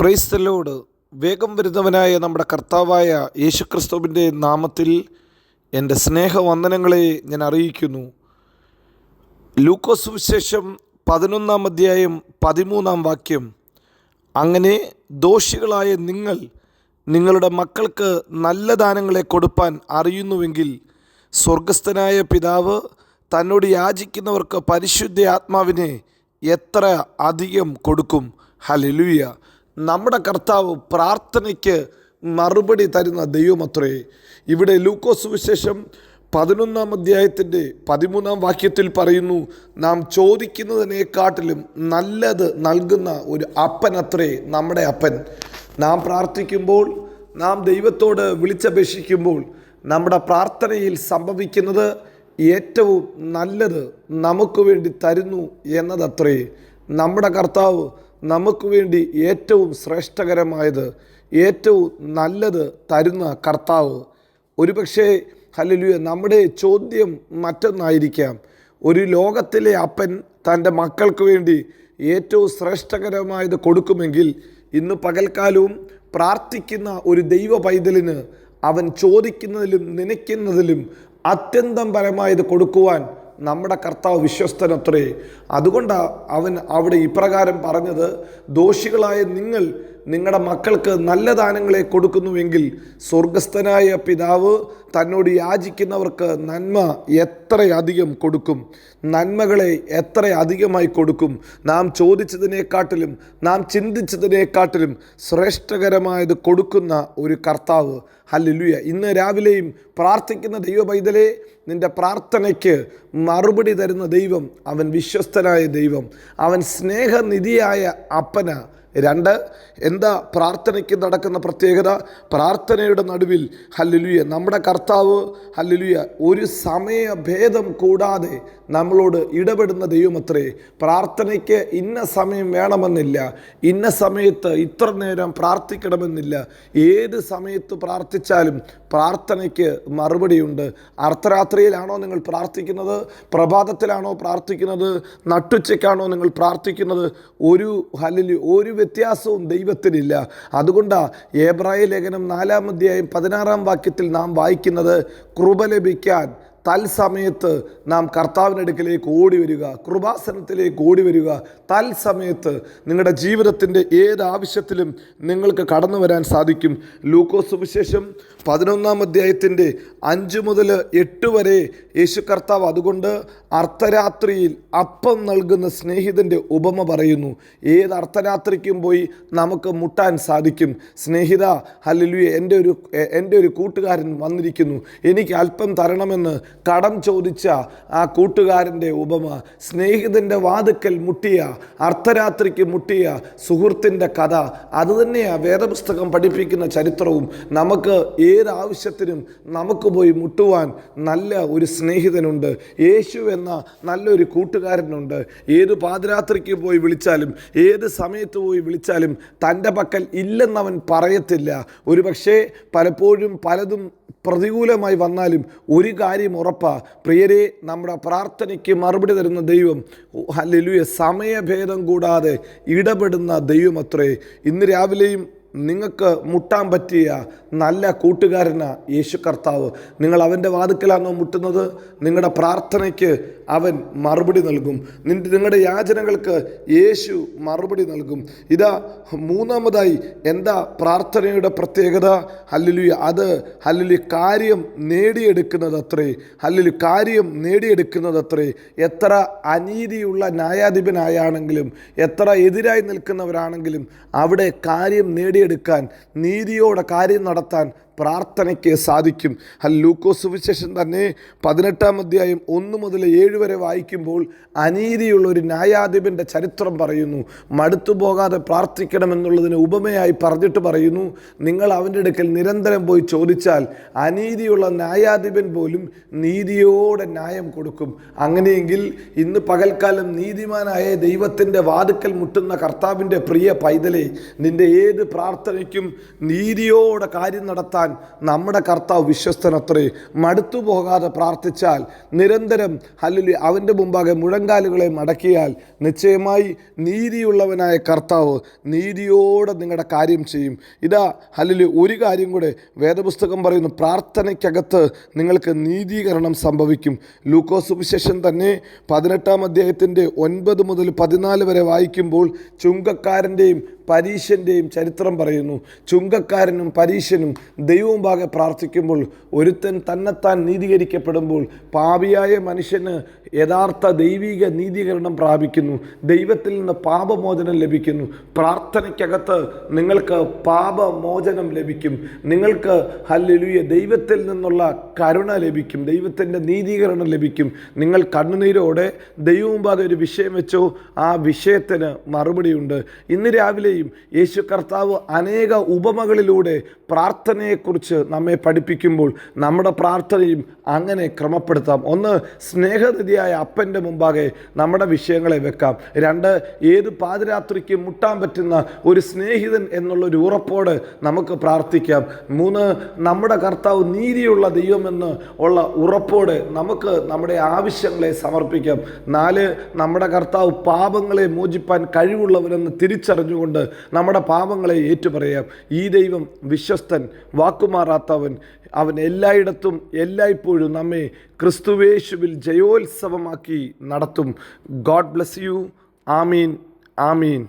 Praise the Lord വേഗം വരുന്നവനായ നമ്മുടെ കർത്താവായ യേശുക്രിസ്തുവിന്റെ നാമത്തിൽ എന്റെ സ്നേഹവന്ദനങ്ങളെ ഞാൻ അറിയിക്കുന്നു. ലൂക്കോസ് വിശേഷം പതിനൊന്നാം അധ്യായം പതിമൂന്നാം വാക്യം. അങ്ങനെ ദോഷികളായ നിങ്ങൾ നിങ്ങളുടെ മക്കൾക്ക് നല്ല ദാനങ്ങളെ കൊടുപ്പാൻ അറിയുന്നുവെങ്കിൽ സ്വർഗസ്ഥനായ പിതാവ് തന്നോട് യാചിക്കുന്നവർക്ക് പരിശുദ്ധ ആത്മാവിനെ എത്ര അധികം കൊടുക്കും. ഹലലുയ നമ്മുടെ കർത്താവ് പ്രാർത്ഥനയ്ക്ക് മറുപടി തരുന്ന ദൈവമത്രേ. ഇവിടെ ലൂക്കോസ് വിശേഷം പതിനൊന്നാം അധ്യായത്തിന്റെ പതിമൂന്നാം വാക്യത്തിൽ പറയുന്നു നാം ചോദിക്കുന്നതിനെക്കാട്ടിലും നല്ലത് നൽകുന്ന ഒരു അപ്പനത്രേ നമ്മുടെ അപ്പൻ. നാം പ്രാർത്ഥിക്കുമ്പോൾ നാം ദൈവത്തോട് വിളിച്ചപേക്ഷിക്കുമ്പോൾ നമ്മുടെ പ്രാർത്ഥനയിൽ സംഭവിക്കുന്നത് ഏറ്റവും നല്ലത് നമുക്ക് വേണ്ടി തരുന്നു എന്നതത്രേ. നമ്മുടെ കർത്താവ് നമുക്ക് വേണ്ടി ഏറ്റവും ശ്രേഷ്ഠകരമായത് ഏറ്റവും നല്ലത് തരുന്ന കർത്താവ്. ഒരുപക്ഷെ ഹലലുയ നമ്മുടെ ചോദ്യം മറ്റൊന്നായിരിക്കാം. ഒരു ലോകത്തിലെ അപ്പൻ തന്റെ മക്കൾക്ക് വേണ്ടി ഏറ്റവും ശ്രേഷ്ഠകരമായത് കൊടുക്കുമെങ്കിൽ ഇന്ന് പകൽക്കാലവും പ്രാർത്ഥിക്കുന്ന ഒരു ദൈവ പൈതലിന് അവൻ ചോദിക്കുന്നതിലും നനയ്ക്കുന്നതിലും അത്യന്തം പരമായത് കൊടുക്കുവാൻ നമ്മുടെ കർത്താവ് വിശ്വസ്തനത്രേ. അതുകൊണ്ടാണ് അവൻ അവിടെ ഇപ്രകാരം പറഞ്ഞത് ദോഷികളായ നിങ്ങൾ നിങ്ങളുടെ മക്കൾക്ക് നല്ല ദാനങ്ങളെ കൊടുക്കുന്നുവെങ്കിൽ സ്വർഗസ്ഥനായ പിതാവ് തന്നോട് യാചിക്കുന്നവർക്ക് നന്മ എത്രയധികം കൊടുക്കും നന്മകളെ എത്ര അധികമായി കൊടുക്കും. നാം ചോദിച്ചതിനെക്കാട്ടിലും നാം ചിന്തിച്ചതിനെക്കാട്ടിലും ശ്രേഷ്ഠകരമായത് കൊടുക്കുന്ന ഒരു കർത്താവ്. ഹല്ലുയ ഇന്ന് രാവിലെയും പ്രാർത്ഥിക്കുന്ന ദൈവ പൈതലെ നിന്റെ പ്രാർത്ഥനയ്ക്ക് മറുപടി തരുന്ന ദൈവം അവൻ വിശ്വസ്തനായ ദൈവം. അവൻ സ്നേഹനിധിയായ അപ്പന. രണ്ട് എന്താ പ്രാർത്ഥനയ്ക്ക് നടക്കുന്ന പ്രത്യേകത? പ്രാർത്ഥനയുടെ നടുവിൽ ഹല്ലുലുയ. നമ്മുടെ കർത്താവ് ഹല്ലുലുയ ഒരു സമയഭേദം കൂടാതെ നമ്മളോട് ഇടപെടുന്ന ദൈവമത്രേ പ്രാർത്ഥനയ്ക്ക് ഇന്ന സമയം വേണമെന്നില്ല. ഇന്ന സമയത്ത് ഇത്ര നേരം പ്രാർത്ഥിക്കണമെന്നില്ല. ഏത് സമയത്ത് പ്രാർത്ഥിച്ചാലും പ്രാർത്ഥനയ്ക്ക് മറുപടിയുണ്ട്. അർദ്ധരാത്രിയിലാണോ നിങ്ങൾ പ്രാർത്ഥിക്കുന്നത്? പ്രഭാതത്തിലാണോ പ്രാർത്ഥിക്കുന്നത്? നട്ടുച്ചയ്ക്കാണോ നിങ്ങൾ പ്രാർത്ഥിക്കുന്നത്? ഒരു ഹല്ലുലു ഒരു വ്യത്യാസവും ദൈവത്തിനില്ല. അതുകൊണ്ടാണ് ഏബ്രായ ലേഖനം നാലാം അധ്യായം പതിനാറാം വാക്യത്തിൽ നാം വായിക്കുന്നത് കൃപ ലഭിക്കാൻ. തൽസമയത്ത് നാം കർത്താവിനടുക്കിലേക്ക് ഓടി വരിക കൃപാസനത്തിലേക്ക് ഓടി വരിക തൽസമയത്ത് നിങ്ങളുടെ ജീവിതത്തിന്റെ ഏത് ആവശ്യത്തിലും നിങ്ങൾക്ക് കടന്നു വരാൻ സാധിക്കും. ലൂക്കോസ് സുവിശേഷം പതിനൊന്നാം അധ്യായത്തിന്റെ അഞ്ച് മുതൽ എട്ട് വരെ യേശു കർത്താവ് അതുകൊണ്ട് അർദ്ധരാത്രിയിൽ അപ്പം നൽകുന്ന സ്നേഹിതന്റെ ഉപമ പറയുന്നു. ഏത് അർദ്ധരാത്രിക്കും പോയി നമുക്ക് മുട്ടാൻ സാധിക്കും. സ്നേഹിത ഹല്ലുയ എന്റെ ഒരു എന്റെ ഒരു കൂട്ടുകാരൻ വന്നിരിക്കുന്നു. എനിക്ക് അല്പം തരണമെന്ന് കടം ചോദിച്ച ആ കൂട്ടുകാരന്റെ ഉപമ സ്നേഹിതന്റെ വാതുക്കൽ മുട്ടിയ അർദ്ധരാത്രിക്ക് മുട്ടിയ സുഹൃത്തിന്റെ കഥ. അതുതന്നെയാണ് വേദപുസ്തകം പഠിപ്പിക്കുന്ന ചരിത്രവും. നമുക്ക് ഏതാവശ്യത്തിനും നമുക്ക് പോയി മുട്ടുവാൻ നല്ല ഒരു സ്നേഹിതനുണ്ട്. യേശു എന്ന നല്ലൊരു കൂട്ടുകാരനുണ്ട്. ഏത് പാതിരാത്രിക്ക് പോയി വിളിച്ചാലും ഏത് സമയത്ത് പോയി വിളിച്ചാലും തന്റെ പക്കൽ ഇല്ലെന്നവൻ പറയത്തില്ല. ഒരു പക്ഷേ പലപ്പോഴും പലതും പ്രതികൂലമായി വന്നാലും ഒരു കാര്യം ഉറപ്പാ. പ്രിയരെ നമ്മുടെ പ്രാർത്ഥനയ്ക്ക് മറുപടി തരുന്ന ദൈവം ഹല്ലേലൂയ സമയഭേദം കൂടാതെ ഇടപെടുന്ന ദൈവമത്രേ. ഇന്ന് രാവിലെയും നിങ്ങൾക്ക് മുട്ടാൻ പറ്റിയ നല്ല കൂട്ടുകാരനാ യേശു കർത്താവ്. നിങ്ങൾ അവന്റെ വാതുക്കലാണോ മുട്ടുന്നത്? നിങ്ങളുടെ പ്രാർത്ഥനയ്ക്ക് അവൻ മറുപടി നൽകും. നിങ്ങളുടെ യാചനകൾക്ക് യേശു മറുപടി നൽകും. ഇതാ മൂന്നാമതായി എന്താ പ്രാർത്ഥനയുടെ പ്രത്യേകത? ഹല്ലുലി അത് ഹല്ലുലി കാര്യം നേടിയെടുക്കുന്നത് അത്രേ ഹല്ലുലി കാര്യം നേടിയെടുക്കുന്നത് അത്രേ എത്ര അനീതിയുള്ള ന്യായാധിപനായാണെങ്കിലും എത്ര എതിരായി നിൽക്കുന്നവരാണെങ്കിലും അവിടെ കാര്യം നേടിയെടുക്കാൻ നീതിയോടെ കാര്യം നടത്താൻ പ്രാർത്ഥനയ്ക്ക് സാധിക്കും. ലൂക്കോസ് സുവിശേഷം തന്നെ പതിനെട്ടാം അധ്യായം ഒന്ന് മുതൽ ഏഴ് വരെ വായിക്കുമ്പോൾ അനീതിയുള്ള ഒരു ന്യായാധിപന്റെ ചരിത്രം പറയുന്നു. മടുത്തു പോകാതെ പ്രാർത്ഥിക്കണമെന്നുള്ളതിന് ഉപമയായി പറഞ്ഞിട്ട് പറയുന്നു. നിങ്ങൾ അവന്റെ അടുക്കൽ നിരന്തരം പോയി ചോദിച്ചാൽ അനീതിയുള്ള ന്യായാധിപൻ പോലും നീതിയോടെ ന്യായം കൊടുക്കും. അങ്ങനെയെങ്കിൽ ഇന്ന് പകൽക്കാലം നീതിമാനായ ദൈവത്തിന്റെ വാതുക്കൽ മുട്ടുന്ന കർത്താവിന്റെ പ്രിയ പൈതലെ നിന്റെ ഏത് പ്രാർത്ഥനയ്ക്കും നീതിയോടെ കാര്യം നടത്താൻ നടത്താൻ നമ്മുടെ കർത്താവ് വിശ്വസ്തനത്രേ. മടുത്തു പോകാതെ പ്രാർത്ഥിച്ചാൽ നിരന്തരം അല്ലെങ്കിൽ അവന്റെ മുമ്പാകെ മുഴങ്കാലുകളെ മടക്കിയാൽ നിശ്ചയമായി നീതിയുള്ളവനായ കർത്താവ് നീതിയോടെ നിങ്ങളുടെ കാര്യം ചെയ്യും. ഇതാ അല്ലെങ്കിൽ ഒരു കാര്യം കൂടെ വേദപുസ്തകം പറയുന്നു പ്രാർത്ഥനയ്ക്കകത്ത് നിങ്ങൾക്ക് നീതീകരണം സംഭവിക്കും. ലൂക്കോസ് സുവിശേഷം തന്നെ പതിനെട്ടാം അദ്ദേഹത്തിന്റെ ഒൻപത് മുതൽ പതിനാല് വരെ വായിക്കുമ്പോൾ ചുങ്കക്കാരന്റെയും പരീശന്റെയും ചരിത്രം പറയുന്നു. ചുങ്കക്കാരനും പരീശനും ദൈവവും ഭാഗം പ്രാർത്ഥിക്കുമ്പോൾ ഒരുത്തൻ തന്നെത്താൻ നീതീകരിക്കപ്പെടുമ്പോൾ പാപിയായ മനുഷ്യന് യഥാർത്ഥ ദൈവിക നീതീകരണം പ്രാപിക്കുന്നു. ദൈവത്തിൽ നിന്ന് പാപമോചനം ലഭിക്കുന്നു. പ്രാർത്ഥനയ്ക്കകത്ത് നിങ്ങൾക്ക് പാപമോചനം ലഭിക്കും. നിങ്ങൾക്ക് ഹല്ലുയ ദൈവത്തിൽ നിന്നുള്ള കരുണ ലഭിക്കും. ദൈവത്തിന്റെ നീതീകരണം ലഭിക്കും. നിങ്ങൾ കണ്ണുനീരോടെ ദൈവവും പാതെ ഒരു വിഷയം വെച്ചോ ആ വിഷയത്തിന് മറുപടിയുണ്ട്. ഇന്ന് രാവിലെയും യേശു കർത്താവ് അനേക ഉപമകളിലൂടെ പ്രാർത്ഥനയെക്കുറിച്ച് നമ്മെ പഠിപ്പിക്കുമ്പോൾ നമ്മുടെ പ്രാർത്ഥനയും അങ്ങനെ ക്രമപ്പെടുത്താം. ഒന്ന് സ്നേഹനിധിയായ അപ്പന്റെ മുമ്പാകെ നമ്മുടെ വിഷയങ്ങളെ വെക്കാം. രണ്ട് ഏത് പാതിരാത്രിക്ക് മുട്ടാൻ പറ്റുന്ന ഒരു സ്നേഹിതൻ എന്നുള്ളൊരു ഉറപ്പോട് നമുക്ക് പ്രാർത്ഥിക്കാം. മൂന്ന് നമ്മുടെ കർത്താവ് നീതിയുള്ള ദൈവമെന്ന് ഉള്ള ഉറപ്പോടെ നമുക്ക് നമ്മുടെ ആവശ്യങ്ങളെ സമർപ്പിക്കാം. നാല് നമ്മുടെ കർത്താവ് പാപങ്ങളെ മോചിപ്പാൻ കഴിവുള്ളവരെന്ന് തിരിച്ചറിഞ്ഞുകൊണ്ട് നമ്മുടെ പാപങ്ങളെ ഏറ്റുപറയാം. ഈ ദൈവം വിശ്വസ്തൻ വാക്കുമാറാത്തവൻ. അവൻ എല്ലായിടത്തും എല്ലായ്പ്പോഴും നമ്മെ ക്രിസ്തുവേശുവിൽ ജയോത്സവമാക്കി നടത്തും. ഗോഡ് ബ്ലസ് യു ആമീൻ. ആമീൻ.